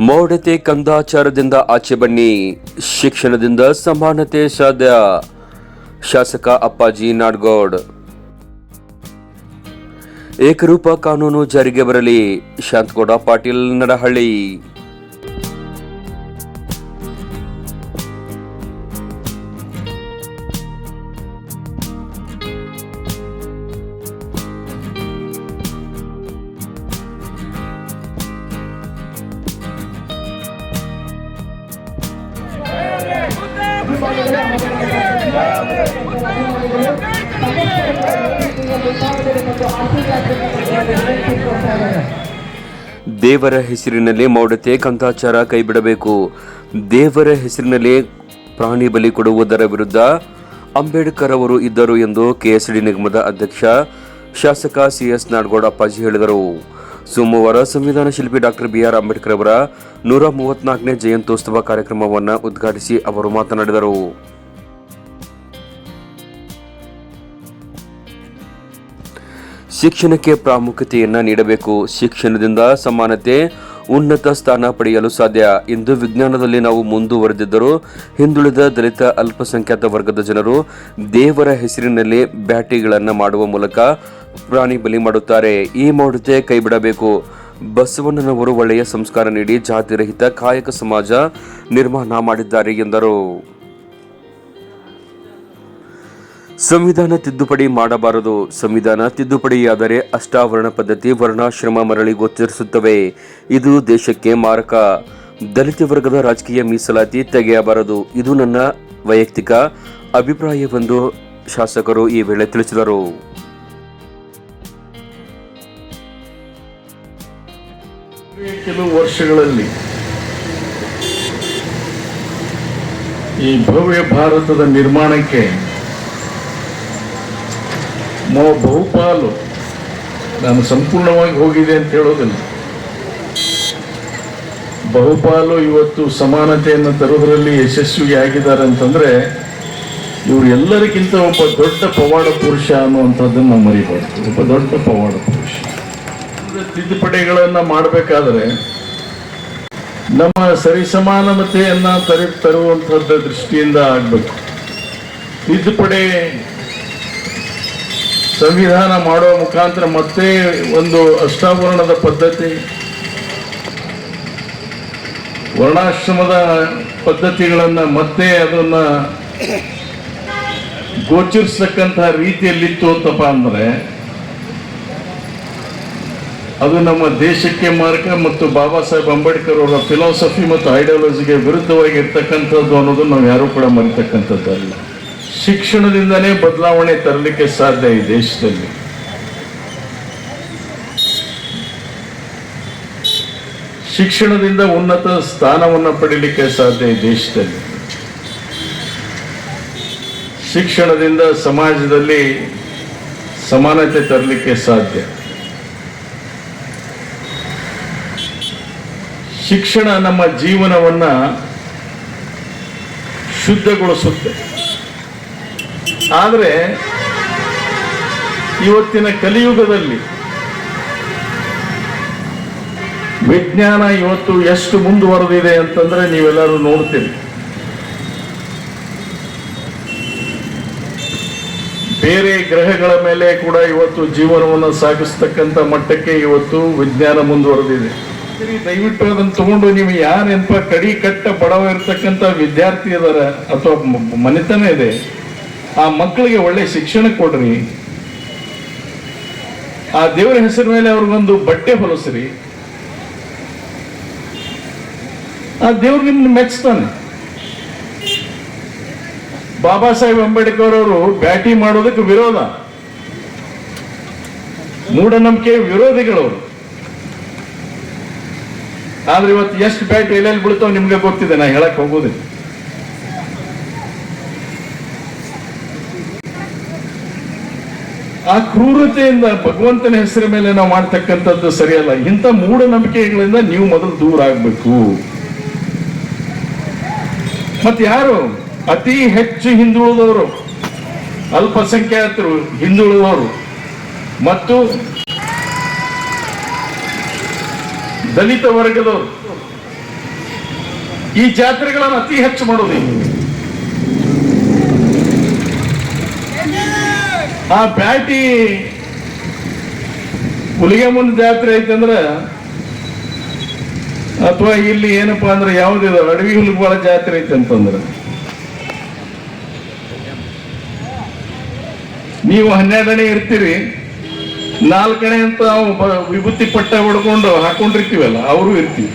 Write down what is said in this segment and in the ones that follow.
ಮೌಢ್ಯತೆ ಕಂದಾಚಾರದಿಂದ ಆಚೆ ಬನ್ನಿ. ಶಿಕ್ಷಣದಿಂದ ಸಮಾನತೆ ಸಾಧ್ಯ. ಶಾಸಕ ಅಪ್ಪಾಜಿ ನಾಡ್ಗೌಡ್. ಏಕರೂಪ ಕಾನೂನು ಜಾರಿಗೆ ಬರಲಿ. ಶಾಂತಗೌಡ ಪಾಟೀಲ್ ನಡಹಳ್ಳಿ. ದೇವರ ಹೆಸರಿನಲ್ಲಿ ಮೌಢ್ಯತೆ ಕಂತಾಚಾರ ಕೈಬಿಡಬೇಕು. ದೇವರ ಹೆಸರಿನಲ್ಲಿ ಪ್ರಾಣಿ ಬಲಿ ಕೊಡುವುದರ ವಿರುದ್ಧ ಅಂಬೇಡ್ಕರ್ ಅವರು ಇದ್ದರು ಎಂದು ಕೆಎಸ್ಡಿ ನಿಗಮದ ಅಧ್ಯಕ್ಷ, ಶಾಸಕ ಸಿಎಸ್ ನಾಡಗೌಡ ಅಪ್ಪಾಜಿ ಹೇಳಿದರು. ಸೋಮವಾರ ಸಂವಿಧಾನ ಶಿಲ್ಪಿ ಡಾಕ್ಟರ್ ಬಿಆರ್ ಅಂಬೇಡ್ಕರ್ ಅವರ ನೂರ ಮೂವತ್ನಾಲ್ಕನೇ ಜಯಂತ್ಯೋತ್ಸವ ಕಾರ್ಯಕ್ರಮವನ್ನು ಉದ್ಘಾಟಿಸಿ ಅವರು ಮಾತನಾಡಿದರು. ಶಿಕ್ಷಣಕ್ಕೆ ಪ್ರಾಮುಖ್ಯತೆಯನ್ನು ನೀಡಬೇಕು. ಶಿಕ್ಷಣದಿಂದ ಸಮಾನತೆ, ಉನ್ನತ ಸ್ಥಾನ ಪಡೆಯಲು ಸಾಧ್ಯ. ಇಂದು ವಿಜ್ಞಾನದಲ್ಲಿ ನಾವು ಮುಂದುವರೆದಿದ್ದರೂ ಹಿಂದುಳಿದ ದಲಿತ ಅಲ್ಪಸಂಖ್ಯಾತ ವರ್ಗದ ಜನರು ದೇವರ ಹೆಸರಿನಲ್ಲಿ ಬ್ಯಾಟಿಗಳನ್ನು ಮಾಡುವ ಮೂಲಕ ಪ್ರಾಣಿ ಬಲಿ ಮಾಡುತ್ತಾರೆ. ಈ ಮೌಢ್ಯತೆ ಕೈಬಿಡಬೇಕು. ಬಸವಣ್ಣನವರು ಒಳ್ಳೆಯ ಸಂಸ್ಕಾರ ನೀಡಿ ಜಾತಿರಹಿತ ಕಾಯಕ ಸಮಾಜ ನಿರ್ಮಾಣ ಮಾಡಿದ್ದಾರೆ ಎಂದರು. ಸಂವಿಧಾನ ತಿದ್ದುಪಡಿ ಮಾಡಬಾರದು. ಸಂವಿಧಾನ ತಿದ್ದುಪಡಿಯಾದರೆ ಅಷ್ಟಾವರಣ ಪದ್ಧತಿ ವರ್ಣಾಶ್ರಮ ಮರಳಿ ಗೋಚರಿಸುತ್ತವೆ. ಇದು ದೇಶಕ್ಕೆ ಮಾರಕ. ದಲಿತ ವರ್ಗದ ರಾಜಕೀಯ ಮೀಸಲಾತಿ ತೆಗೆಯಬಾರದು. ಇದು ನನ್ನ ವೈಯಕ್ತಿಕ ಅಭಿಪ್ರಾಯವೆಂದು ಶಾಸಕರು ಈ ವೇಳೆ ತಿಳಿಸಿದರು. ಕೆಲವು ವರ್ಷಗಳಲ್ಲಿ ಈ ಭವ್ಯ ಭಾರತದ ನಿರ್ಮಾಣಕ್ಕೆ ಮೋ ಬಹುಪಾಲು ನಾನು ಸಂಪೂರ್ಣವಾಗಿ ಹೋಗಿದೆ ಅಂತ ಹೇಳೋದಿಲ್ಲ ಬಹುಪಾಲು ಇವತ್ತು ಸಮಾನತೆಯನ್ನು ತರೋದರಲ್ಲಿ ಯಶಸ್ವಿ ಆಗಿದ್ದಾರೆ ಅಂತಂದ್ರೆ ಇವರು ಎಲ್ಲರಿಗಿಂತ ಒಬ್ಬ ದೊಡ್ಡ ಪವಾಡ ಪುರುಷ ಅನ್ನುವಂಥದ್ದನ್ನು ನಾವು ಮರಿಬಾರ್ದು ಒಬ್ಬ ದೊಡ್ಡ ಪವಾಡ ಪುರುಷ. ತಿದ್ದುಪಡಿಗಳನ್ನು ಮಾಡಬೇಕಾದ್ರೆ ನಮ್ಮ ಸರಿಸಮಾನತೆಯನ್ನು ತರಿ ತರುವಂಥದ್ದು ದೃಷ್ಟಿಯಿಂದ ಆಗಬೇಕು. ತಿದ್ದುಪಡಿ ಸಂವಿಧಾನ ಮಾಡುವ ಮುಖಾಂತರ ಮತ್ತೆ ಒಂದು ಅಷ್ಟಾವರಣದ ಪದ್ಧತಿ, ವರ್ಣಾಶ್ರಮದ ಪದ್ಧತಿಗಳನ್ನು ಮತ್ತೆ ಅದನ್ನು ಗೋಚರಿಸತಕ್ಕಂತಹ ರೀತಿಯಲ್ಲಿತ್ತು ಅಂತಪ್ಪ ಅಂದರೆ, ಅದು ನಮ್ಮ ದೇಶಕ್ಕೆ ಮಾರ್ಗ ಮತ್ತು ಬಾಬಾ ಸಾಹೇಬ್ ಅಂಬೇಡ್ಕರ್ ಅವರ ಫಿಲಾಸಫಿ ಮತ್ತು ಐಡಿಯಾಲಜಿಗೆ ವಿರುದ್ಧವಾಗಿ ಇರ್ತಕ್ಕಂಥದ್ದು ಅನ್ನೋದು ನಾವು ಯಾರೂ ಕೂಡ ಮರಿತಕ್ಕಂಥದ್ದಲ್ಲ. ಶಿಕ್ಷಣದಿಂದನೇ ಬದಲಾವಣೆ ತರಲಿಕ್ಕೆ ಸಾಧ್ಯ ಈ ದೇಶದಲ್ಲಿ. ಶಿಕ್ಷಣದಿಂದ ಉನ್ನತ ಸ್ಥಾನವನ್ನು ಪಡೀಲಿಕ್ಕೆ ಸಾಧ್ಯ ಈ ದೇಶದಲ್ಲಿ. ಶಿಕ್ಷಣದಿಂದ ಸಮಾಜದಲ್ಲಿ ಸಮಾನತೆ ತರಲಿಕ್ಕೆ ಸಾಧ್ಯ. ಶಿಕ್ಷಣ ನಮ್ಮ ಜೀವನವನ್ನ ಶುದ್ಧಗೊಳಿಸುತ್ತೆ. ಆದರೆ ಇವತ್ತಿನ ಕಲಿಯುಗದಲ್ಲಿ ವಿಜ್ಞಾನ ಇವತ್ತು ಎಷ್ಟು ಮುಂದುವರೆದಿದೆ ಅಂತಂದ್ರೆ ನೀವೆಲ್ಲರೂ ನೋಡ್ತೀರಿ. ಬೇರೆ ಗ್ರಹಗಳ ಮೇಲೆ ಕೂಡ ಇವತ್ತು ಜೀವನವನ್ನು ಸಾಗಿಸ್ತಕ್ಕಂಥ ಮಟ್ಟಕ್ಕೆ ಇವತ್ತು ವಿಜ್ಞಾನ ಮುಂದುವರೆದಿದೆ. ದಯವಿಟ್ಟು ಅದನ್ನು ತಗೊಂಡು ನೀವು ಯಾರೆಂಪ ಕಡಿ ಕಟ್ಟ ಬಡವ ಇರ್ತಕ್ಕಂಥ ವಿದ್ಯಾರ್ಥಿ ಅದಾರ ಅಥವಾ ಮನೆತನ ಇದೆ ಆ ಮಕ್ಕಳಿಗೆ ಒಳ್ಳೆ ಶಿಕ್ಷಣ ಕೊಡ್ರಿ. ಆ ದೇವರ ಹೆಸರ ಮೇಲೆ ಅವ್ರಿಗೊಂದು ಬಟ್ಟೆ ಹೊಲಸ್ರಿ. ಆ ದೇವ್ರು ನಿಮ್ನ ಮೆಚ್ತಾನೆ. ಬಾಬಾ ಸಾಹೇಬ್ ಅಂಬೇಡ್ಕರ್ ಅವರು ಬ್ಯಾಟಿ ಮಾಡೋದಕ್ಕೆ ವಿರೋಧ. ಮೂಢನಂಬಿಕೆ ವಿರೋಧಿಗಳವರು. ಆದ್ರೆ ಇವತ್ತು ಎಷ್ಟು ಬ್ಯಾಟ್ ಎಲ್ಲೆಲ್ಲಿ ಬೀಳ್ತಾವ ನಿಮ್ಗೆ ಗೊತ್ತಿದೆ, ನಾ ಹೇಳಕ್ ಹೋಗೋದಿಲ್ಲ. ಆ ಕ್ರೂರತೆಯಿಂದ ಭಗವಂತನ ಹೆಸರ ಮೇಲೆ ನಾವು ಮಾಡ್ತಕ್ಕಂಥದ್ದು ಸರಿಯಲ್ಲ. ಇಂಥ ಮೂಢನಂಬಿಕೆಗಳಿಂದ ನೀವು ಮೊದಲು ದೂರ ಆಗ್ಬೇಕು. ಮತ್ತೆ ಯಾರು? ಅತಿ ಹೆಚ್ಚು ಹಿಂದುಳಿದವರು, ಅಲ್ಪಸಂಖ್ಯಾತರು, ಹಿಂದುಳಿದವರು. ಮತ್ತು ದಲಿತ ವರ್ಗದವರು. ಈ ಜಾತ್ರೆಗಳನ್ನು ಅತಿ ಹೆಚ್ಚು ಮಾಡೋದು ಆ ಬ್ಯಾಟಿ ಹುಲಿಗೆಮ್ಮನ ಜಾತ್ರೆ ಐತಂದ್ರೆ ಅಥವಾ ಇಲ್ಲಿ ಏನಪ್ಪಾ ಅಂದ್ರೆ ಯಾವ್ದಿದೆ ಅಡವಿ ಹುಲಿಗಳ ಜಾತ್ರೆ ಐತೆ ಅಂತಂದ್ರೆ. ನೀವು ಹನ್ನೆರಡನೇ ಇರ್ತೀರಿ, ನಾಲ್ಕನೇ ಅಂತ ವಿಭೂತಿ ಪಟ್ಟ ಹೊಡ್ಕೊಂಡು ಹಾಕೊಂಡಿರ್ತೀವಲ್ಲ, ಅವರು ಇರ್ತೀವಿ.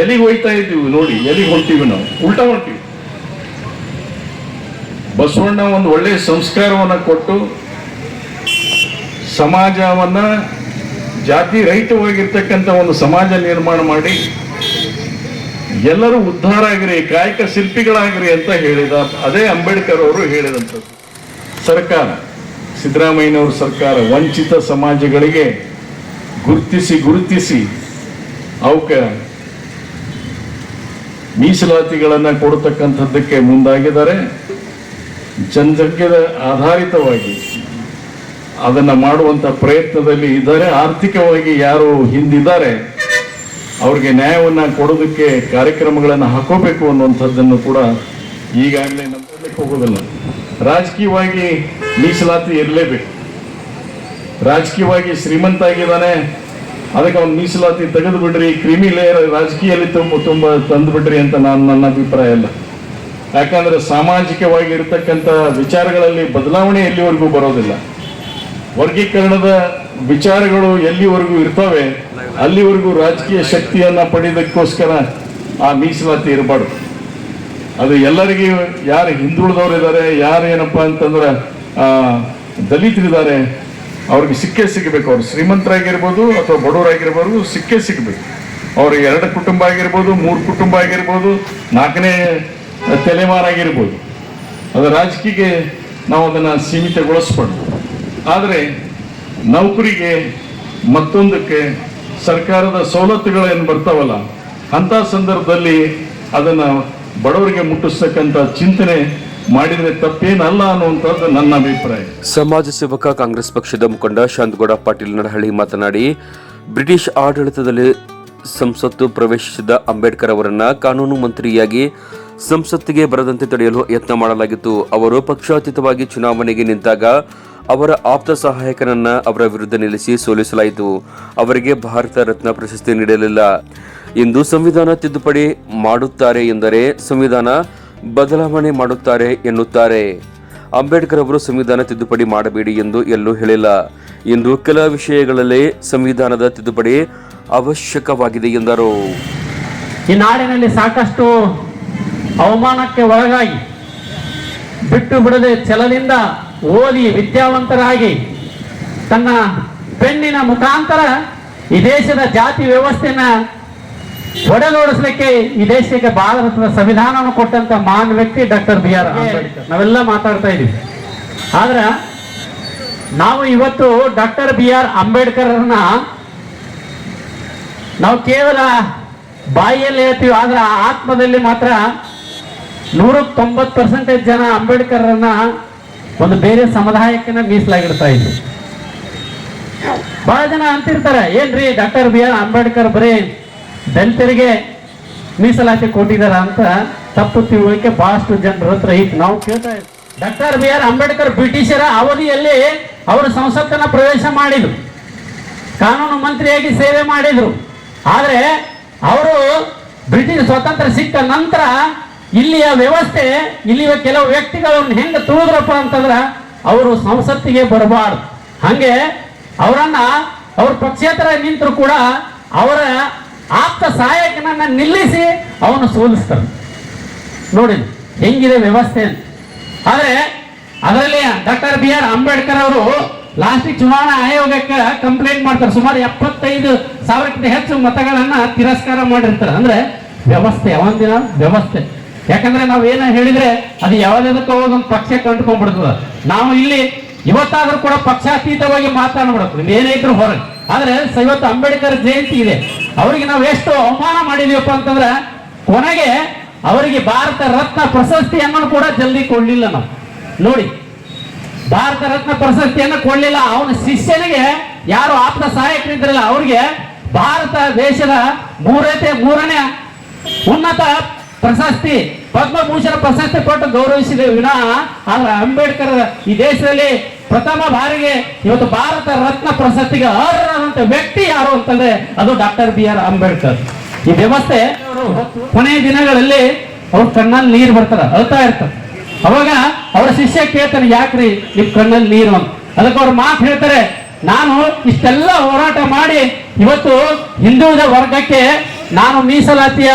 ಎಲ್ಲಿಗೆ ಹೋಯ್ತಾ ಇದ್ದೀವಿ ನೋಡಿ, ಎಲ್ಲಿಗೆ ಹೊಂಟೀವಿ ನಾವು? ಉಲ್ಟಾ ಹೊಂಟೀವಿ. ಬಸವಣ್ಣ ಒಂದು ಒಳ್ಳೆಯ ಸಂಸ್ಕಾರವನ್ನ ಕೊಟ್ಟು ಸಮಾಜವನ್ನ ಜಾತಿ ರಹಿತವಾಗಿರ್ತಕ್ಕಂಥ ಒಂದು ಸಮಾಜ ನಿರ್ಮಾಣ ಮಾಡಿ ಎಲ್ಲರೂ ಉದ್ಧಾರ ಆಗಿರಿ, ಕಾಯಕ ಶಿಲ್ಪಿಗಳಾಗಿರಿ ಅಂತ ಹೇಳಿದ ಅದೇ ಅಂಬೇಡ್ಕರ್ ಅವರು ಹೇಳಿದಂಥದ್ದು. ಸರ್ಕಾರ, ಸಿದ್ದರಾಮಯ್ಯನವ್ರ ಸರ್ಕಾರ ವಂಚಿತ ಸಮಾಜಗಳಿಗೆ ಗುರುತಿಸಿ ಗುರುತಿಸಿ ಅವಕ ಮೀಸಲಾತಿಗಳನ್ನು ಕೊಡತಕ್ಕಂಥದ್ದಕ್ಕೆ ಮುಂದಾಗಿದ್ದಾರೆ. ಜನಸಂಖ್ಯೆದ ಆಧಾರಿತವಾಗಿ ಅದನ್ನು ಮಾಡುವಂಥ ಪ್ರಯತ್ನದಲ್ಲಿ ಇದ್ದಾರೆ. ಆರ್ಥಿಕವಾಗಿ ಯಾರು ಹಿಂದಿದ್ದಾರೆ, ಅವ್ರಿಗೆ ನ್ಯಾಯವನ್ನು ಕೊಡೋದಕ್ಕೆ ಕಾರ್ಯಕ್ರಮಗಳನ್ನು ಹಾಕೋಬೇಕು ಅನ್ನುವಂಥದ್ದನ್ನು ಕೂಡ ಈಗಾಗಲೇ ನಂಬಲಿಕ್ಕೆ ಹೋಗೋದಿಲ್ಲ. ರಾಜಕೀಯವಾಗಿ ಮೀಸಲಾತಿ ಇರಲೇಬೇಕು. ರಾಜಕೀಯವಾಗಿ ಶ್ರೀಮಂತ ಆಗಿದ್ದಾನೆ, ಅದಕ್ಕೆ ಅವ್ನು ಮೀಸಲಾತಿ ತೆಗೆದು ಬಿಡ್ರಿ ಕ್ರಿಮಿ ಲೇಯರ್ ರಾಜಕೀಯದಲ್ಲಿ ತುಂಬ ತುಂಬ ತಂದು ಬಿಡ್ರಿ ಅಂತ ನಾನು ನನ್ನ ಅಭಿಪ್ರಾಯ ಅಲ್ಲ. ಯಾಕಂದ್ರೆ ಸಾಮಾಜಿಕವಾಗಿ ಇರತಕ್ಕಂಥ ವಿಚಾರಗಳಲ್ಲಿ ಬದಲಾವಣೆ ಎಲ್ಲಿವರೆಗೂ ಬರೋದಿಲ್ಲ. ವರ್ಗೀಕರಣದ ವಿಚಾರಗಳು ಎಲ್ಲಿವರೆಗೂ ಇರ್ತವೆ, ಅಲ್ಲಿವರೆಗೂ ರಾಜಕೀಯ ಶಕ್ತಿಯನ್ನ ಪಡೆಯೋದಕ್ಕೋಸ್ಕರ ಆ ಮೀಸಲಾತಿ ಇರಬಾರ್ದು. ಅದು ಎಲ್ಲರಿಗೂ ಯಾರು ಹಿಂದುಳಿದವರು ಇದ್ದಾರೆ, ಯಾರು ಏನಪ್ಪ ಅಂತಂದ್ರೆ ದಲಿತರಿದ್ದಾರೆ, ಅವ್ರಿಗೆ ಸಿಕ್ಕೇ ಸಿಗಬೇಕು. ಅವ್ರು ಶ್ರೀಮಂತರಾಗಿರ್ಬೋದು ಅಥವಾ ಬಡವರಾಗಿರ್ಬೋದು ಸಿಕ್ಕೇ ಸಿಗಬೇಕು. ಅವ್ರ ಎರಡು ಕುಟುಂಬ ಆಗಿರ್ಬೋದು, ಮೂರು ಕುಟುಂಬ ಆಗಿರ್ಬೋದು, ನಾಲ್ಕನೇ ತಲೆಮಾರಾಗಿರ್ಬೋದು. ಅದು ರಾಜಕೀಯಕ್ಕೆ ನಾವು ಅದನ್ನು ಸೀಮಿತಗೊಳಿಸ್ಬಾರ್ದು ಆದರೆ ನೌಕರಿಗೆ ಮತ್ತೊಂದಕ್ಕೆ ಸರ್ಕಾರದ ಸವಲತ್ತುಗಳೇನು ಬರ್ತಾವಲ್ಲ, ಅಂಥ ಸಂದರ್ಭದಲ್ಲಿ ಅದನ್ನು ಬಡವರಿಗೆ ಮುಟ್ಟಿಸ್ತಕ್ಕಂಥ ಚಿಂತನೆ ಮಾಡಿದರೆ ತಪ್ಪೇನಲ್ಲ ಅನ್ನುವಂಥದ್ದು ನನ್ನ ಅಭಿಪ್ರಾಯ. ಸಮಾಜ ಸೇವಕ ಕಾಂಗ್ರೆಸ್ ಪಕ್ಷದ ಮುಖಂಡ ಶಾಂತಗೌಡ ಪಾಟೀಲ್ ನಡಹಳ್ಳಿ ಮಾತನಾಡಿ, ಬ್ರಿಟಿಷ್ ಆಡಳಿತದಲ್ಲಿ ಸಂಸತ್ತು ಪ್ರವೇಶಿಸಿದ ಅಂಬೇಡ್ಕರ್ ಅವರನ್ನು ಕಾನೂನು ಮಂತ್ರಿಯಾಗಿ ಸಂಸತ್ತಿಗೆ ಬರದಂತೆ ತಡೆಯಲು ಯತ್ನ ಮಾಡಲಾಗಿತ್ತು. ಅವರು ಪಕ್ಷಾತೀತವಾಗಿ ಚುನಾವಣೆಗೆ ನಿಂತಾಗ ಅವರ ಆಪ್ತ ಸಹಾಯಕನನ್ನ ಅವರ ವಿರುದ್ಧ ನಿಲ್ಲಿಸಿ ಸೋಲಿಸಲಾಯಿತು. ಅವರಿಗೆ ಭಾರತ ರತ್ನ ಪ್ರಶಸ್ತಿ ನೀಡಲಿಲ್ಲ. ಇಂದು ಸಂವಿಧಾನ ತಿದ್ದುಪಡಿ ಮಾಡುತ್ತಾರೆ ಎಂದರೆ ಸಂವಿಧಾನ ಬದಲಾವಣೆ ಮಾಡುತ್ತಾರೆ ಎನ್ನುತ್ತಾರೆ. ಅಂಬೇಡ್ಕರ್ ಅವರು ಸಂವಿಧಾನ ತಿದ್ದುಪಡಿ ಮಾಡಬೇಡಿ ಎಂದು ಎಲ್ಲೂ ಹೇಳಿಲ್ಲ. ಇಂದು ಕೆಲ ವಿಷಯಗಳಲ್ಲಿ ಸಂವಿಧಾನದ ತಿದ್ದುಪಡಿ ಅವಶ್ಯಕವಾಗಿದೆ ಎಂದರು. ಈ ನಾಡಿನಲ್ಲಿ ಸಾಕಷ್ಟು ಅವಮಾನಕ್ಕೆ ಒಳಗಾಗಿ ಬಿಟ್ಟು ಬಿಡದೆ ಛಲದಿಂದ ಓದಿ ವಿದ್ಯಾವಂತರಾಗಿ ತನ್ನ ಪೆಣ್ಣಿನ ಮುಖಾಂತರ ಈ ದೇಶದ ಜಾತಿ ವ್ಯವಸ್ಥೆನ ಒಡೆದೋಡಿಸಲಿಕ್ಕೆ ಈ ದೇಶಕ್ಕೆ ಭಾರತದ ಸಂವಿಧಾನವನ್ನು ಕೊಟ್ಟಂತ ಮಹಾನ್ ವ್ಯಕ್ತಿ ಡಾಕ್ಟರ್ ಬಿ ಆರ್ ಅಂಬೇಡ್ಕರ್. ನಾವೆಲ್ಲ ಮಾತಾಡ್ತಾ ಇದೀವಿ ಆದ್ರ ನಾವು ಇವತ್ತು ಡಾಕ್ಟರ್ ಬಿ ಆರ್ ಅಂಬೇಡ್ಕರ್ನ ನಾವು ಕೇವಲ ಬಾಯಿಯಲ್ಲಿ ಹೇಳ್ತೀವಿ ಆದ್ರೆ ಆತ್ಮದಲ್ಲಿ ಮಾತ್ರ ನೂರಕ್ಕೆ ತೊಂಬತ್ತು ಪರ್ಸೆಂಟೇಜ್ ಜನ ಅಂಬೇಡ್ಕರ್ರನ್ನ ಒಂದು ಬೇರೆ ಸಮುದಾಯಕ್ಕೆ ಮೀಸಲಾಗಿಡ್ತಾ ಇದ್ರು. ಬಹಳ ಜನ ಅಂತಿರ್ತಾರೆ, ಏನ್ರಿ ಡಾಕ್ಟರ್ ಬಿ ಆರ್ ಅಂಬೇಡ್ಕರ್ ಬರೀ ದಲಿತರಿಗೆ ಮೀಸಲಾತಿ ಕೊಟ್ಟಿದಾರ ಅಂತ ತಪ್ಪು ತಿಳುವಳಿಕೆ ಬಹಳಷ್ಟು ಜನರ ಹತ್ರ ಇತ್ತು ನಾವು ಕೇಳ್ತಾ ಇದ್ವಿ. ಡಾಕ್ಟರ್ ಬಿ ಆರ್ ಅಂಬೇಡ್ಕರ್ ಬ್ರಿಟಿಷರ ಅವಧಿಯಲ್ಲಿ ಅವರು ಸಂಸತ್ತನ್ನ ಪ್ರವೇಶ ಮಾಡಿದ್ರು. ಕಾನೂನು ಮಂತ್ರಿಯಾಗಿ ಸೇವೆ ಮಾಡಿದ್ರು. ಆದ್ರೆ ಅವರು ಬ್ರಿಟಿಷ್ ಸ್ವಾತಂತ್ರ್ಯ ಸಿಕ್ಕ ನಂತರ ಇಲ್ಲಿಯ ವ್ಯವಸ್ಥೆ, ಇಲ್ಲಿಯ ಕೆಲವು ವ್ಯಕ್ತಿಗಳನ್ನು ಹೆಂಗೆ ತುಳಿದ್ರಪ್ಪ ಅಂತಂದ್ರೆ ಅವರು ಸಂಸತ್ತಿಗೆ ಬರಬಾರ್ದು. ಹಂಗೆ ಅವರನ್ನ ಅವ್ರ ಪಕ್ಷೇತರ ನಿಂತರು ಕೂಡ ಅವರ ಆಪ್ತ ಸಹಾಯಕನನ್ನ ನಿಲ್ಲಿಸಿ ಅವನು ಸೋಲಿಸ್ತಾರೆ ನೋಡಿ ಹೆಂಗಿದೆ ವ್ಯವಸ್ಥೆ ಅಂತ. ಆದರೆ ಅದರಲ್ಲಿ ಡಾಕ್ಟರ್ ಬಿ ಆರ್ ಅಂಬೇಡ್ಕರ್ ಅವರು ಲಾಸ್ಟಿಗೆ ಚುನಾವಣಾ ಆಯೋಗಕ್ಕೆ ಕಂಪ್ಲೇಂಟ್ ಮಾಡ್ತಾರೆ. ಸುಮಾರು ಎಪ್ಪತ್ತೈದು ಸಾವಿರಕ್ಕಿಂತ ಹೆಚ್ಚು ಮತಗಳನ್ನ ತಿರಸ್ಕಾರ ಮಾಡಿರ್ತಾರೆ. ಅಂದ್ರೆ ವ್ಯವಸ್ಥೆ, ಯಾವಂದಿನ ವ್ಯವಸ್ಥೆ. ಯಾಕಂದ್ರೆ ನಾವು ಏನ ಹೇಳಿದ್ರೆ ಅದು ಯಾವುದಕ್ಕೋ ಒಂದೊಂದು ಪಕ್ಷ ಕಂಡುಕೊಂಡ್ಬಿಡ್ತದ. ನಾವು ಇಲ್ಲಿ ಇವತ್ತಾದ್ರೂ ಕೂಡ ಪಕ್ಷಾತೀತವಾಗಿ ಏನೇ ಇದ್ರು ಹೊರಗೆ. ಆದ್ರೆ ಇವತ್ತು ಅಂಬೇಡ್ಕರ್ ಜಯಂತಿ ಇದೆ. ಅವರಿಗೆ ನಾವು ಎಷ್ಟು ಅವಮಾನ ಮಾಡಿದೀವಪ್ಪ ಅಂತಂದ್ರೆ ಕೊನೆಗೆ ಅವರಿಗೆ ಭಾರತ ರತ್ನ ಪ್ರಶಸ್ತಿಯನ್ನು ಕೂಡ ಜಲ್ದಿ ಕೊಡ್ಲಿಲ್ಲ ನಾವು. ನೋಡಿ, ಭಾರತ ರತ್ನ ಪ್ರಶಸ್ತಿಯನ್ನು ಕೊಡ್ಲಿಲ್ಲ. ಅವನ ಶಿಷ್ಯನಿಗೆ ಯಾರು ಆಪ್ತ ಸಹಾಯಕರಿದ್ರಲ್ಲ ಅವ್ರಿಗೆ ಭಾರತ ದೇಶದ ಮೂರನೇ ಮೂರನೇ ಉನ್ನತ ಪ್ರಶಸ್ತಿ, ಪದ್ಮಭೂಷಣ ಪ್ರಶಸ್ತಿ ಕೊಟ್ಟು ಗೌರವಿಸಿದೆ ವಿನಃ ಆದ್ರೆ ಅಂಬೇಡ್ಕರ್ ಈ ದೇಶದಲ್ಲಿ ಪ್ರಥಮ ಬಾರಿಗೆ ಇವತ್ತು ಭಾರತ ರತ್ನ ಪ್ರಶಸ್ತಿಗೆ ಅರ್ಹರಾದಂತ ವ್ಯಕ್ತಿ ಯಾರು ಅಂತಂದ್ರೆ ಅದು ಡಾಕ್ಟರ್ ಬಿ ಆರ್ ಅಂಬೇಡ್ಕರ್. ಈ ವ್ಯವಸ್ಥೆ ಕೊನೆ ದಿನಗಳಲ್ಲಿ ಅವ್ರ ಕಣ್ಣಲ್ಲಿ ನೀರು ಬರ್ತಾರ ಅಳ್ತಾ ಇರ್ತಾರೆ ಅವಾಗ ಅವರ ಶಿಷ್ಯ ಕೇಳ್ತಾರೆ ಯಾಕ್ರಿ ನಿಮ್ ಕಣ್ಣಲ್ಲಿ ನೀರು ಅಂತ. ಅದಕ್ಕೆ ಅವ್ರ ಮಾತು ಹೇಳ್ತಾರೆ, ನಾನು ಇಷ್ಟೆಲ್ಲ ಹೋರಾಟ ಮಾಡಿ ಇವತ್ತು ಹಿಂದುಳಿದ ವರ್ಗಕ್ಕೆ ನಾನು ಮೀಸಲಾತಿಯ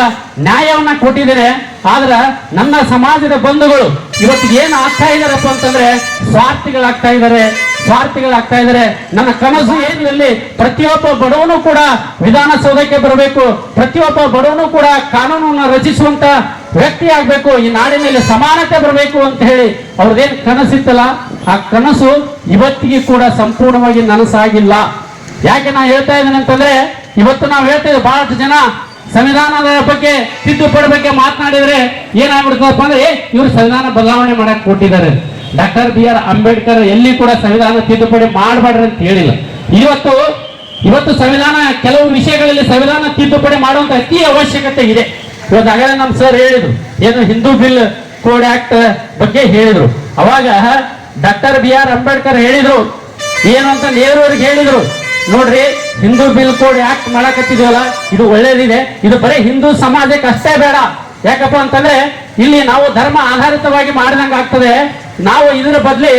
ನ್ಯಾಯವನ್ನ ಕೊಟ್ಟಿದ್ದೇನೆ, ಆದ್ರೆ ನನ್ನ ಸಮಾಜದ ಬಂಧುಗಳು ಇವತ್ತು ಏನು ಆಗ್ತಾ ಇದಾರಪ್ಪ ಅಂತಂದ್ರೆ ಸ್ವಾರ್ಥಿಗಳಾಗ್ತಾ ಇದ್ದಾರೆ ಸ್ವಾರ್ಥಿಗಳಾಗ್ತಾ ಇದ್ದಾರೆ. ನನ್ನ ಕನಸು ಏನಿರಲಿ ಪ್ರತಿಯೊಬ್ಬ ಬಡವನು ಕೂಡ ವಿಧಾನಸೌಧಕ್ಕೆ ಬರಬೇಕು, ಪ್ರತಿಯೊಬ್ಬ ಬಡವನು ಕೂಡ ಕಾನೂನನ್ನು ರಚಿಸುವಂತ ವ್ಯಕ್ತಿ ಆಗ್ಬೇಕು, ಈ ನಾಡಿನಲ್ಲಿ ಸಮಾನತೆ ಬರಬೇಕು ಅಂತ ಹೇಳಿ ಅವ್ರದ್ದೇನು ಕನಸಿತ್ತಲ್ಲ, ಆ ಕನಸು ಇವತ್ತಿಗೆ ಕೂಡ ಸಂಪೂರ್ಣವಾಗಿ ನನಸಾಗಿಲ್ಲ. ಯಾಕೆ ನಾ ಹೇಳ್ತಾ ಇದ್ದೇನೆ ಅಂತಂದ್ರೆ ಇವತ್ತು ನಾವು ಹೇಳ್ತೇವೆ ಬಹಳಷ್ಟು ಜನ ಸಂವಿಧಾನದ ಬಗ್ಗೆ ತಿದ್ದುಪಡಿ ಬಗ್ಗೆ ಮಾತನಾಡಿದ್ರೆ ಏನಾಗ್ಬಿಡ್ತದಪ್ಪ ಅಂದ್ರೆ ಇವರು ಸಂವಿಧಾನ ಬದಲಾವಣೆ ಮಾಡಕ್ ಕೊಟ್ಟಿದ್ದಾರೆ. ಡಾಕ್ಟರ್ ಬಿ ಆರ್ ಅಂಬೇಡ್ಕರ್ ಎಲ್ಲಿ ಕೂಡ ಸಂವಿಧಾನ ತಿದ್ದುಪಡಿ ಮಾಡಬೇಡ್ರಿ ಅಂತ ಹೇಳಿಲ್ಲ. ಇವತ್ತು ಇವತ್ತು ಸಂವಿಧಾನ, ಕೆಲವು ವಿಷಯಗಳಲ್ಲಿ ಸಂವಿಧಾನ ತಿದ್ದುಪಡಿ ಮಾಡುವಂತ ಅತಿ ಅವಶ್ಯಕತೆ ಇದೆ. ಇವತ್ತು ಆಗಲೇ ನಮ್ಮ ಸರ್ ಹೇಳಿದ್ರು, ಏನು ಹಿಂದೂ ಬಿಲ್ ಕೋಡ್ ಆಕ್ಟ್ ಬಗ್ಗೆ ಹೇಳಿದ್ರು. ಅವಾಗ ಡಾಕ್ಟರ್ ಬಿ ಆರ್ ಅಂಬೇಡ್ಕರ್ ಹೇಳಿದ್ರು. ಏನು ಅಂತ ನೆಹರೂರಿಗೆ ಹೇಳಿದ್ರು. ನೋಡ್ರಿ ಹಿಂದೂ ಬಿಲ್ ಕೋಡ್ ಆಕ್ಟ್ ಮಾಡಕತ್ತಿದೀವಲ್ಲ, ಇದು ಒಳ್ಳೇದಿದೆ. ಇದು ಬರೀ ಹಿಂದೂ ಸಮಾಜಕ್ಕೆ ಅಷ್ಟೇ ಬೇಡ. ಯಾಕಪ್ಪ ಅಂತಂದ್ರೆ, ಇಲ್ಲಿ ನಾವು ಧರ್ಮ ಆಧಾರಿತವಾಗಿ ಮಾಡಿದಂಗೆ ಆಗ್ತದೆ. ನಾವು ಇದರ ಬದಲಿ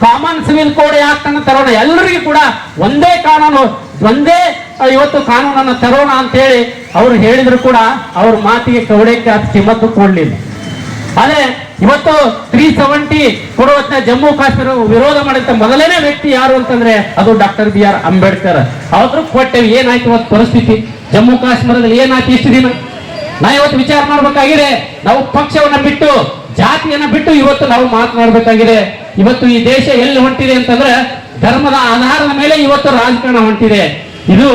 ಕಾಮನ್ ಸಿವಿಲ್ ಕೋಡ್ ಆಕ್ಟ್ ಅನ್ನು ತರೋಣ. ಎಲ್ಲರಿಗೂ ಕೂಡ ಒಂದೇ ಕಾನೂನು, ಒಂದೇ ಇವತ್ತು ಕಾನೂನನ್ನು ತರೋಣ ಅಂತ ಹೇಳಿ ಅವ್ರು ಹೇಳಿದ್ರು ಕೂಡ ಅವ್ರ ಮಾತಿಗೆ ಕವಡೆ ಕಿಮ್ಮತ್ತು ಕೊಡ್ಲಿಲ್ಲ. ಆದ್ರೆ ಇವತ್ತು ತ್ರೀ ಸೆವೆಂಟಿ ಕೊಡುವಂತ ಜಮ್ಮು ಕಾಶ್ಮೀರ ವಿರೋಧ ಮಾಡಿದಂತ ಮೊದಲನೇ ವ್ಯಕ್ತಿ ಯಾರು ಅಂತಂದ್ರೆ ಅದು ಡಾಕ್ಟರ್ ಬಿ ಆರ್ ಅಂಬೇಡ್ಕರ್. ಅವರು ಕೊಟ್ಟೆವು ಏನಾಯ್ತು ಇವತ್ತು ಪರಿಸ್ಥಿತಿ? ಜಮ್ಮು ಕಾಶ್ಮೀರದಲ್ಲಿ ಏನಾಯ್ತು ಇಷ್ಟು ದಿನ? ನಾ ಇವತ್ತು ವಿಚಾರ ಮಾಡ್ಬೇಕಾಗಿದೆ. ನಾವು ಪಕ್ಷವನ್ನ ಬಿಟ್ಟು, ಜಾತಿಯನ್ನ ಬಿಟ್ಟು ಇವತ್ತು ನಾವು ಮಾತನಾಡಬೇಕಾಗಿದೆ. ಇವತ್ತು ಈ ದೇಶ ಎಲ್ಲಿ ಹೊಂಟಿದೆ ಅಂತಂದ್ರೆ ಧರ್ಮದ ಆಧಾರದ ಮೇಲೆ ಇವತ್ತು ರಾಜಕಾರಣ ಹೊಂಟಿದೆ. ಇದು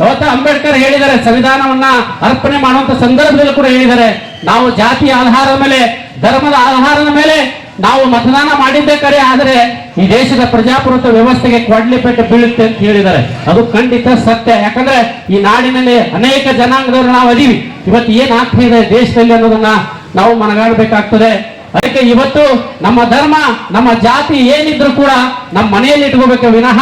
ಅವತ್ತು ಅಂಬೇಡ್ಕರ್ ಹೇಳಿದ್ದಾರೆ, ಸಂವಿಧಾನವನ್ನ ಅರ್ಪಣೆ ಮಾಡುವಂತ ಸಂದರ್ಭದಲ್ಲಿ ಕೂಡ ಹೇಳಿದ್ದಾರೆ. ನಾವು ಜಾತಿಯ ಆಧಾರದ ಮೇಲೆ, ಧರ್ಮದ ಆಧಾರದ ಮೇಲೆ ನಾವು ಮತದಾನ ಮಾಡಿದ್ದೇ ಕರೆ ಆದರೆ ಈ ದೇಶದ ಪ್ರಜಾಪ್ರಭುತ್ವ ವ್ಯವಸ್ಥೆಗೆ ಕೊಡ್ಲಿಪೇಟೆ ಬೀಳುತ್ತೆ ಅಂತ ಹೇಳಿದ್ದಾರೆ. ಅದು ಖಂಡಿತ ಸತ್ಯ. ಯಾಕಂದ್ರೆ ಈ ನಾಡಿನಲ್ಲಿ ಅನೇಕ ಜನಾಂಗದವರು ನಾವು ಅದೀವಿ ಇವತ್ತು ಏನ್ ಇದೆ ದೇಶದಲ್ಲಿ ಅನ್ನೋದನ್ನ ನಾವು ಮನಗಾಡಬೇಕಾಗ್ತದೆ. ಅದಕ್ಕೆ ಇವತ್ತು ನಮ್ಮ ಧರ್ಮ, ನಮ್ಮ ಜಾತಿ ಏನಿದ್ರು ಕೂಡ ನಮ್ಮ ಮನೆಯಲ್ಲಿ ಇಟ್ಕೋಬೇಕು. ವಿನಃ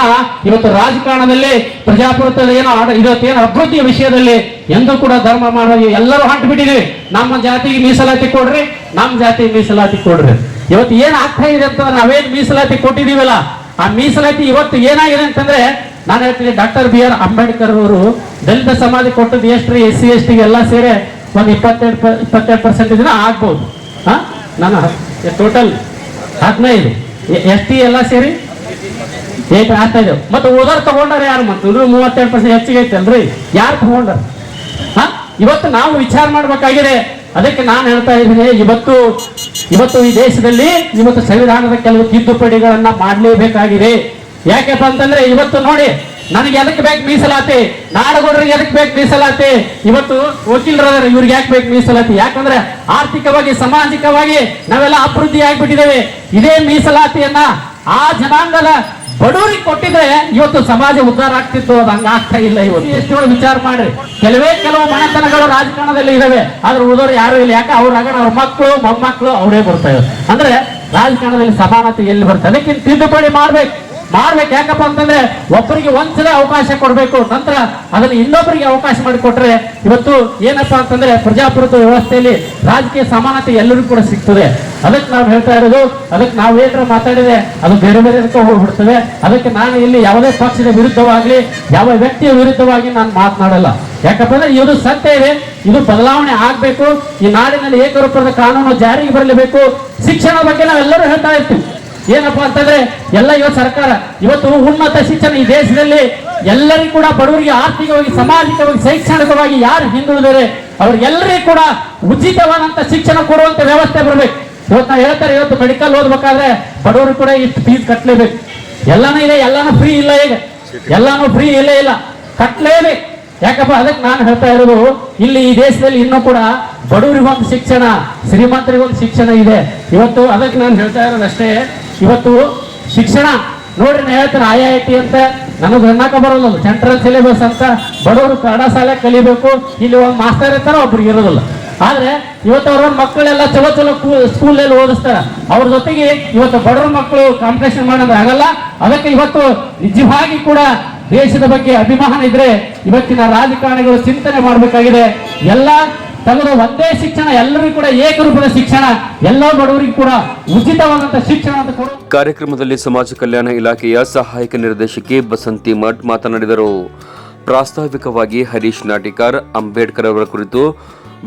ಇವತ್ತು ರಾಜಕಾರಣದಲ್ಲಿ ಪ್ರಜಾಪ್ರಭುತ್ವದ ಏನೋ ಇವತ್ತು ಇವತ್ತೇನು ಅಭಿವೃದ್ಧಿಯ ವಿಷಯದಲ್ಲಿ ಎಂದೂ ಕೂಡ ಧರ್ಮ ಮಾಡೋ ಎಲ್ಲರೂ ಹೊಂಟು ನಮ್ಮ ಜಾತಿಗೆ ಮೀಸಲಾತಿ ಕೊಡ್ರಿ, ನಮ್ಮ ಜಾತಿಗೆ ಮೀಸಲಾತಿ ಕೊಡ್ರಿ. ಇವತ್ತು ಏನ್ ಆಗ್ತಾ ಇದೆ ಅಂತ ನಾವೇನ್ ಮೀಸಲಾತಿ ಕೊಟ್ಟಿದೀವಲ್ಲ ಆ ಮೀಸಲಾತಿ ಇವತ್ತು ಏನಾಗಿದೆ ಅಂತಂದ್ರೆ, ನಾನು ಹೇಳ್ತೀನಿ, ಡಾಕ್ಟರ್ ಬಿ ಆರ್ ಅಂಬೇಡ್ಕರ್ ಅವರು ದಲಿತ ಸಮಾಜ ಕೊಟ್ಟದ್ದು ಎಷ್ಟು ಎಸ್ ಸಿ ಎಸ್ ಟಿಗೆ ಎಲ್ಲ ಸೇರಿ ಒಂದು ಇಪ್ಪತ್ತೆರಡು ಇಪ್ಪತ್ತೆರಡು ಪರ್ಸೆಂಟ್ ಇದ್ರೆ ಆಗ್ಬೋದು. ನಾನು ಟೋಟಲ್ ಹದಿನೈದು. ಎಸ್ ಟಿ ಎಲ್ಲ ಸೇರಿ? ಏಟ್ ಇದ್ದೇವೆ ಮತ್ತೆ ಓದೋರ್ ತಗೊಂಡಾರ ಯಾರು ಮತ್ತೆ? ಇನ್ನು ಮೂವತ್ತೆರಡು ಪರ್ಸೆಂಟ್ ಹೆಚ್ಚಿಗೆ ಐತಲ್ರಿ ಯಾರು ತಗೊಂಡಾರ? ಹಾ? ಇವತ್ತು ನಾವು ವಿಚಾರ ಮಾಡಬೇಕಾಗಿದೆ. ಅದಕ್ಕೆ ನಾನು ಹೇಳ್ತಾ ಇದ್ದೀನಿ, ಇವತ್ತು ಇವತ್ತು ಈ ದೇಶದಲ್ಲಿ ಇವತ್ತು ಸಂವಿಧಾನದ ಕೆಲವು ತಿದ್ದುಪಡಿಗಳನ್ನ ಮಾಡಲೇಬೇಕಾಗಿದೆ. ಯಾಕೆಪ್ಪ ಅಂತಂದ್ರೆ ಇವತ್ತು ನೋಡಿ ನನಗೆ ಎದಕ್ಕೆ ಬೇಕು ಮೀಸಲಾತಿ? ನಾಡಗೌಡರಿಗೆ ಎದಕ್ಕೆ ಬೇಕು ಮೀಸಲಾತಿ? ಇವತ್ತು ವಕೀಲರಾದ್ರೆ ಇವ್ರಿಗೆ ಯಾಕೆ ಬೇಕು ಮೀಸಲಾತಿ? ಯಾಕಂದ್ರೆ ಆರ್ಥಿಕವಾಗಿ ಸಾಮಾಜಿಕವಾಗಿ ನಾವೆಲ್ಲ ಅಭಿವೃದ್ಧಿ ಆಗ್ಬಿಟ್ಟಿದ್ದೇವೆ. ಇದೇ ಮೀಸಲಾತಿಯನ್ನ ಆ ಜನಾಂಗದ ಬಡವರಿಗೆ ಕೊಟ್ಟಿದ್ರೆ ಇವತ್ತು ಸಮಾಜ ಉದ್ಧಾರ ಆಗ್ತಿತ್ತು ಅದು ಹಂಗ ಆಗ್ತಾ ಇಲ್ಲ ಇವತ್ತು. ಎಷ್ಟು ವಿಚಾರ ಮಾಡ್ರಿ. ಕೆಲವೇ ಕೆಲವು ಮನೆತನಗಳು ರಾಜಕಾರಣದಲ್ಲಿ ಇದಾವೆ. ಆದ್ರೆ ಉಳಿದವರು ಯಾರು ಇಲ್ಲ. ಯಾಕೆ? ಅವ್ರ ಆಗ ಅವ್ರ ಮಕ್ಕಳು ಮೊಮ್ಮಕ್ಕಳು ಅವರೇ ಬರ್ತಾ ಇದ್ದಾರೆ ಅಂದ್ರೆ ರಾಜಕಾರಣದಲ್ಲಿ ಸಮಾನತೆ ಎಲ್ಲಿ ಬರ್ತದೆ ಅದಕ್ಕಿಂತ ತಿದ್ದುಪಡಿ ಮಾಡ್ಬೇಕು. ಮಾಡ್ಬೇಕು ಯಾಕಪ್ಪ ಅಂತಂದ್ರೆ ಒಬ್ಬರಿಗೆ ಒಂದ್ಸಲ ಅವಕಾಶ ಕೊಡಬೇಕು, ನಂತರ ಅದನ್ನ ಇನ್ನೊಬ್ಬರಿಗೆ ಅವಕಾಶ ಮಾಡಿಕೊಟ್ರೆ ಇವತ್ತು ಏನಪ್ಪಾ ಅಂತಂದ್ರೆ ಪ್ರಜಾಪ್ರಭುತ್ವ ವ್ಯವಸ್ಥೆಯಲ್ಲಿ ರಾಜಕೀಯ ಸಮಾನತೆ ಎಲ್ಲರಿಗೂ ಕೂಡ ಸಿಗ್ತದೆ. ಅದಕ್ಕೆ ನಾವು ಹೇಳ್ತಾ ಇರೋದು, ಅದಕ್ಕೆ ನಾವು ಏನಾರ ಮಾತಾಡಿದ್ರೆ ಅದು ಬೇರೆ ಬೇರೆ ಹೋಗ್ಬಿಡ್ತದೆ ಅದಕ್ಕೆ ನಾನು ಇಲ್ಲಿ ಯಾವುದೇ ಪಕ್ಷದ ವಿರುದ್ಧವಾಗ್ಲಿ, ಯಾವ ವ್ಯಕ್ತಿಯ ವಿರುದ್ಧವಾಗಿ ನಾನು ಮಾತನಾಡಲ್ಲ. ಯಾಕಪ್ಪ ಅಂದ್ರೆ ಇದು ಸತ್ಯ ಇದೆ, ಇದು ಬದಲಾವಣೆ ಆಗ್ಬೇಕು. ಈ ನಾಡಿನಲ್ಲಿ ಏಕರೂಪದ ಕಾನೂನು ಜಾರಿಗೆ ಬರಲೇಬೇಕು. ಶಿಕ್ಷಣ ಬಗ್ಗೆ ನಾವೆಲ್ಲರೂ ಹೇಳ್ತಾ ಇರ್ತೀವಿ. ಏನಪ್ಪಾ ಅಂತಂದ್ರೆ, ಎಲ್ಲ ಇವತ್ತು ಸರ್ಕಾರ, ಇವತ್ತು ಉನ್ನತ ಶಿಕ್ಷಣ ಈ ದೇಶದಲ್ಲಿ ಎಲ್ಲರಿಗೂ ಕೂಡ ಬಡವರಿಗೆ ಆರ್ಥಿಕವಾಗಿ, ಸಾಮಾಜಿಕವಾಗಿ, ಶೈಕ್ಷಣಿಕವಾಗಿ ಯಾರು ಹಿಂದುಳಿದರೆ ಅವ್ರಿಗೆಲ್ಲರಿಗೂ ಕೂಡ ಉಚಿತವಾದಂತ ಶಿಕ್ಷಣ ಕೊಡುವಂತ ವ್ಯವಸ್ಥೆ ಬರಬೇಕು. ಇವತ್ತು ನಾವು ಹೇಳ್ತಾರೆ, ಇವತ್ತು ಮೆಡಿಕಲ್ ಓದ್ಬೇಕಾದ್ರೆ ಬಡವರು ಕೂಡ ಇಷ್ಟು ಫೀಸ್ ಕಟ್ಟಲೇಬೇಕು ಎಲ್ಲಾನು ಇದೆ, ಎಲ್ಲಾನು ಫ್ರೀ ಇಲ್ಲ ಈಗ. ಎಲ್ಲಾನು ಫ್ರೀ ಇಲ್ಲೇ ಇಲ್ಲ. ಕಟ್ಟಲೇಬೇಕು ಯಾಕಪ್ಪ? ಅದಕ್ಕೆ ನಾನು ಹೇಳ್ತಾ ಇರೋದು, ಇಲ್ಲಿ ಈ ದೇಶದಲ್ಲಿ ಇನ್ನೂ ಕೂಡ ಬಡವರಿಗೊಂದು ಶಿಕ್ಷಣ, ಶ್ರೀಮಂತರಿಗೊಂದು ಶಿಕ್ಷಣ ಇದೆ. ಇವತ್ತು ಅದಕ್ಕೆ ನಾನು ಹೇಳ್ತಾ ಇರೋದು ಅಷ್ಟೇ ಇವತ್ತು ಶಿಕ್ಷಣ, ನೋಡ್ರಿ ನಾ ಹೇಳ್ತೇನೆ, ಐ ಐ ಟಿ ಅಂತ ನನಗೆ ಅನ್ನಕ ಬರೋಲ್ಲ ಸೆಂಟ್ರಲ್ ಸಿಲೆಬಸ್ ಅಂತ ಬಡವರು ಕನ್ನಡ ಶಾಲೆ ಕಲಿಬೇಕು, ಇಲ್ಲಿ ಒಂದು ಮಾಸ್ತರ್ ಇರ್ತಾರ, ಒಬ್ರಿಗೆ ಇರೋದಿಲ್ಲ. ಆದ್ರೆ ಇವತ್ತು ಅವ್ರ ಮಕ್ಕಳೆಲ್ಲ ಚಲೋ ಚಲೋ ಸ್ಕೂಲಲ್ಲಿ ಓದಿಸ್ತಾರೆ. ಅವ್ರ ಜೊತೆಗೆ ಇವತ್ತು ಬಡವ್ರ ಮಕ್ಕಳು ಕಾಂಪಿಟೇಷನ್ ಮಾಡೋದು ಆಗಲ್ಲ, ಅದಕ್ಕೆ ಇವತ್ತು ನಿಜವಾಗಿ ಕೂಡ ದೇಶದ ಬಗ್ಗೆ ಅಭಿಮಾನ ಇದ್ರೆ ಇವತ್ತಿನ ರಾಜಕಾರಣಿಗಳು ಚಿಂತನೆ ಮಾಡಬೇಕಾಗಿದೆ. ಎಲ್ಲ ತೆಗೆದು ಒಂದೇ ಶಿಕ್ಷಣ ಎಲ್ಲರಿಗೂ ಕೂಡ ಏಕರೂಪದ ಶಿಕ್ಷಣ ಎಲ್ಲ ಬಡವರಿಗೂ ಕೂಡ ಉಚಿತವಾದಂತಹ ಶಿಕ್ಷಣ ಅಂತ ಕೊಡು. ಕಾರ್ಯಕ್ರಮದಲ್ಲಿ ಸಮಾಜ ಕಲ್ಯಾಣ ಇಲಾಖೆಯ ಸಹಾಯಕ ನಿರ್ದೇಶಕಿ ಬಸಂತಿ ಮಠ್ ಮಾತನಾಡಿದರು. ಪ್ರಾಸ್ತಾವಿಕವಾಗಿ ಹರೀಶ್ ನಾಟಿಕಾರ್ ಅಂಬೇಡ್ಕರ್ ಅವರ ಕುರಿತು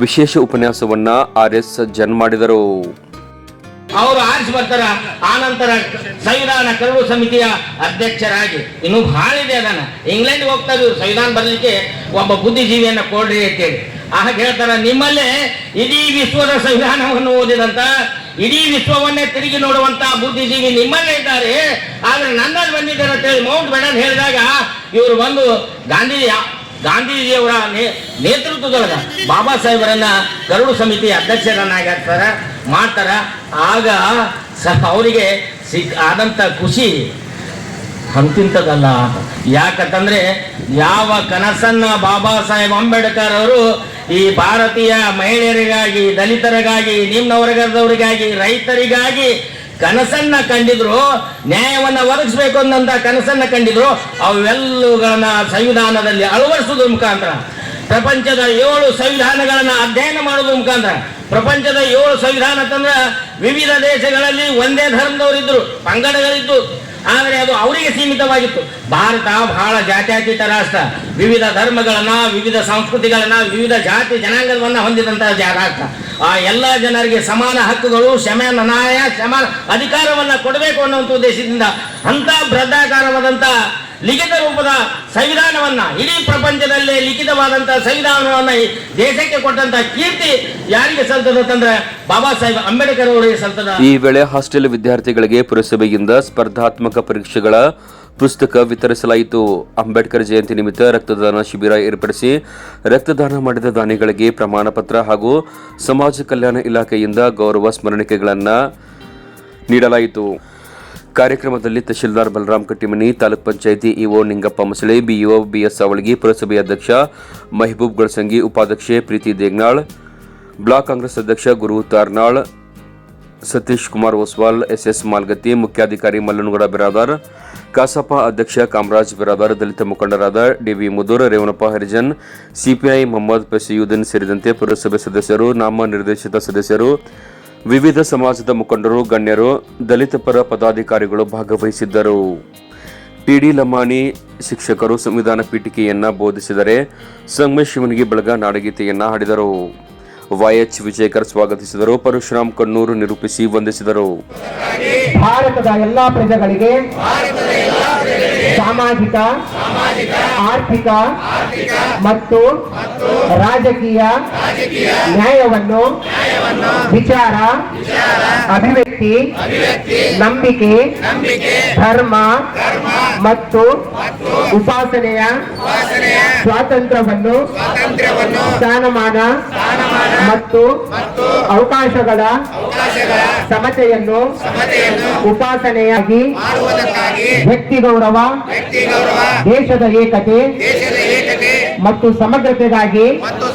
ವಿಶೇಷ ಉಪನ್ಯಾಸವನ್ನ ಆರ್ ಎಸ್ ಜನ್ ಮಾಡಿದರು. ಅವರು ಆರಿಸಿ ಬರ್ತಾರ ಆನಂತರ ಸಂವಿಧಾನ ಕರಡು ಸಮಿತಿಯ ಅಧ್ಯಕ್ಷರಾಗಿ. ಇನ್ನು ಬಹಳ ಇದೆ ಅದನ್ನ. ಇಂಗ್ಲೆಂಡ್ ಹೋಗ್ತಾ ಇದ್ರು ಸಂವಿಧಾನ ಬರಲಿಕ್ಕೆ ಒಬ್ಬ ಬುದ್ಧಿಜೀವಿಯನ್ನ ಕೊಡ್ರಿ ಅಂತೇಳಿ. ಆಗ ಹೇಳ್ತಾರೆ ನಿಮ್ಮಲ್ಲೇ ಇಡೀ ವಿಶ್ವದ ಸಂವಿಧಾನವನ್ನು ಓದಿದಂತ, ಇಡೀ ವಿಶ್ವವನ್ನೇ ತಿರುಗಿ ನೋಡುವಂತ ಬುದ್ಧಿಜೀವಿ ನಿಮ್ಮಲ್ಲೇ ಇದ್ದಾರೆ. ಆದ್ರೆ ನನ್ನಲ್ಲಿ ಬಂದಿದ್ದಾರೆ ಅಂತೇಳಿ ಮೌಂಟ್ ಅಂತ ಹೇಳಿದಾಗ ಇವರು ಬಂದು ಗಾಂಧಿ ಗಾಂಧೀಜಿಯವರ ನೇತೃತ್ವದೊಳಗ ಬಾಬಾ ಸಾಹೇಬರನ್ನ ಗರುಡು ಸಮಿತಿ ಅಧ್ಯಕ್ಷರನ್ನಾಗಿ ಹಾಕ್ತಾರ, ಮಾಡ್ತಾರ. ಆಗ ಸಹ ಅವರಿಗೆ ಸಿಕ್ ಆದಂತ ಖುಷಿ ಅಂತಿಂತದಲ್ಲ. ಯಾಕಂತಂದ್ರೆ ಯಾವ ಕನಸನ್ನ ಬಾಬಾ ಸಾಹೇಬ್ ಅಂಬೇಡ್ಕರ್ ಅವರು ಈ ಭಾರತೀಯ ಮಹಿಳೆಯರಿಗಾಗಿ, ದಲಿತರಿಗಾಗಿ ನಿಮ್ಮ ವರ್ಗದವರಿಗಾಗಿ ರೈತರಿಗಾಗಿ ಕನಸನ್ನ ಕಂಡಿದ್ರು, ನ್ಯಾಯವನ್ನ ಒದಗಿಸ್ಬೇಕು ಅನ್ನಂತ ಕನಸನ್ನ ಕಂಡಿದ್ರು ಅವೆಲ್ಲವುಗಳನ್ನ ಸಂವಿಧಾನದಲ್ಲಿ ಅಳವಡಿಸೋದ್ರ ಮುಖಾಂತರ, ಪ್ರಪಂಚದ ಏಳು ಸಂವಿಧಾನಗಳನ್ನ ಅಧ್ಯಯನ ಮಾಡುವುದು ಮುಖಾಂತರ, ಪ್ರಪಂಚದ ಏಳು ಸಂವಿಧಾನ ತಂದ್ರ ವಿವಿಧ ದೇಶಗಳಲ್ಲಿ ಒಂದೇ ಧರ್ಮದವರಿದ್ರು, ಪಂಗಡಗಳಿದ್ದು ಆದರೆ ಅದು ಅವರಿಗೆ ಸೀಮಿತವಾಗಿತ್ತು. ಭಾರತ ಬಹಳ ಜಾತ್ಯಾತೀತ ರಾಷ್ಟ್ರ. ವಿವಿಧ ಧರ್ಮಗಳನ್ನ, ವಿವಿಧ ಸಂಸ್ಕೃತಿಗಳನ್ನ, ವಿವಿಧ ಜಾತಿ ಜನಾಂಗವನ್ನ ಹೊಂದಿದಂತಹ ರಾಷ್ಟ್ರ. ಆ ಎಲ್ಲ ಜನರಿಗೆ ಸಮಾನ ಹಕ್ಕುಗಳು ಸಮಾನ ಸಮಾನ ಅಧಿಕಾರವನ್ನ ಕೊಡಬೇಕು ಅನ್ನುವಂಥ ಉದ್ದೇಶದಿಂದ ಅಂತ ಬೃಹದಾಕಾರವಾದಂತ ಲಿಖಿತ ರೂಪದ ಸಂವಿಧಾನವನ್ನ, ಇಡೀ ಪ್ರಪಂಚದಲ್ಲೇ ಲಿಖಿತವಾದಂತಹ ಸಂವಿಧಾನವನ್ನ ದೇಶಕ್ಕೆ ಕೊಟ್ಟಂತ ಕೀರ್ತಿ ಯಾರಿಗೆ ಸಲ್ತದ ಅಂತಂದ್ರೆ ಬಾಬಾ ಸಾಹೇಬ್ ಅಂಬೇಡ್ಕರ್ ಅವರಿಗೆ ಸಲ್ತದ? ಈ ವೇಳೆ ಹಾಸ್ಟೆಲ್ ವಿದ್ಯಾರ್ಥಿಗಳಿಗೆ ಪುರಸಭೆಯಿಂದ ಸ್ಪರ್ಧಾತ್ಮಕ ಪರೀಕ್ಷೆಗಳ ಪುಸ್ತಕ ವಿತರಿಸಲಾಯಿತು. ಅಂಬೇಡ್ಕರ್ ಜಯಂತಿ ನಿಮಿತ್ತ ರಕ್ತದಾನ ಶಿಬಿರ ಏರ್ಪಡಿಸಿ ರಕ್ತದಾನ ಮಾಡಿದ ದಾನಿಗಳಿಗೆ ಪ್ರಮಾಣ ಪತ್ರ ಹಾಗೂ ಸಮಾಜ ಕಲ್ಯಾಣ ಇಲಾಖೆಯಿಂದ ಗೌರವ ಸ್ಮರಣಿಕೆಗಳನ್ನು ನೀಡಲಾಯಿತು. ಕಾರ್ಯಕ್ರಮದಲ್ಲಿ tahsildar Balaram Kattimani, taluk panchayat EO Ningappa Musale, BEO BS Avalagi ಪುರಸಭೆ ಅಧ್ಯಕ್ಷ ಮೆಹಬೂಬ್ ಗಳಸಂಗಿ, ಉಪಾಧ್ಯಕ್ಷೆ ಪ್ರೀತಿ ದೇಗ್ನಾಳ್, ಬ್ಲಾಕ್ ಕಾಂಗ್ರೆಸ್ ಅಧ್ಯಕ್ಷ ಗುರು ತಾರ್ನಾಳ್, ಸತೀಶ್ ಕುಮಾರ್ ಒಸ್ವಾಲ್, ಎಸ್ಎಸ್ ಮಾಲ್ಗತ್ತಿ, ಮುಖ್ಯಾಧಿಕಾರಿ ಮಲ್ಲನಗೌಡ ಬಿರಾದಾರ್, ಕಸಾಪ ಅಧ್ಯಕ್ಷ ಕಾಮರಾಜ್ ಬಿರಾದಾರ್, ದಲಿತ ಮುಖಂಡರಾದ ಡಿವಿ ಮುದೂರ್ ರೇವಣಪ್ಪ ಹರಿಜನ್, ಸಿಪಿಐ ಮೊಹಮ್ಮದ್ ಪಸಿಯುದ್ದೀನ್ ಸೇರಿದಂತೆ ಪುರಸಭೆ ಸದಸ್ಯರು, ನಾಮ ನಿರ್ದೇಶಿತ ಸದಸ್ಯರು ವಿವಿಧ ಸಮಾಜದ ಮುಖಂಡರು, ಗಣ್ಯರು ದಲಿತ ಪರ ಪದಾಧಿಕಾರಿಗಳು ಭಾಗವಹಿಸಿದ್ದರು. ಟಿಡಿ ಲಮಾಣಿ ಶಿಕ್ಷಕರು ಸಂವಿಧಾನ ಪೀಠಿಕೆಯನ್ನ ಬೋಧಿಸಿದರೆ ಸಂಗಮೇಶ್ ಶಿವನಿಗೆ ಬೆಳಗ ನಾಡಗೀತೆಯನ್ನ ಹಾಡಿದರು. ವೈಎಚ್ ವಿಜಯಕರ್ ಸ್ವಾಗತಿಸಿದರು. ಪರಶುರಾಮ್ ಕಣ್ಣೂರು ನಿರೂಪಿಸಿ ವಂದಿಸಿದರು. ಭಾರತದ ಎಲ್ಲಾ ಪ್ರಜೆಗಳಿಗೆ ಸಾಮಾಜಿಕ, ಆರ್ಥಿಕ, ಮತ್ತು ರಾಜಕೀಯ ನ್ಯಾಯವನ್ನು ವಿಚಾರ ಅಭಿವ್ಯಕ್ತಿ ನಂಬಿಕೆ ಧರ್ಮ ಮತ್ತು ಉಪಾಸನೆಯ ಸ್ವಾತಂತ್ರ್ಯವನ್ನು ಸ್ಥಾನಮಾನ ಮತ್ತು ಅವಕಾಶಗಳ ಸಮತೆಯನ್ನು ಉಪಾಸನೆಯಾಗಿ ವ್ಯಕ್ತಿ ಗೌರವ ದೇಶದ ಏಕತೆ ಮತ್ತು ಸಮಗ್ರತೆಗಾಗಿ ಮತ್ತು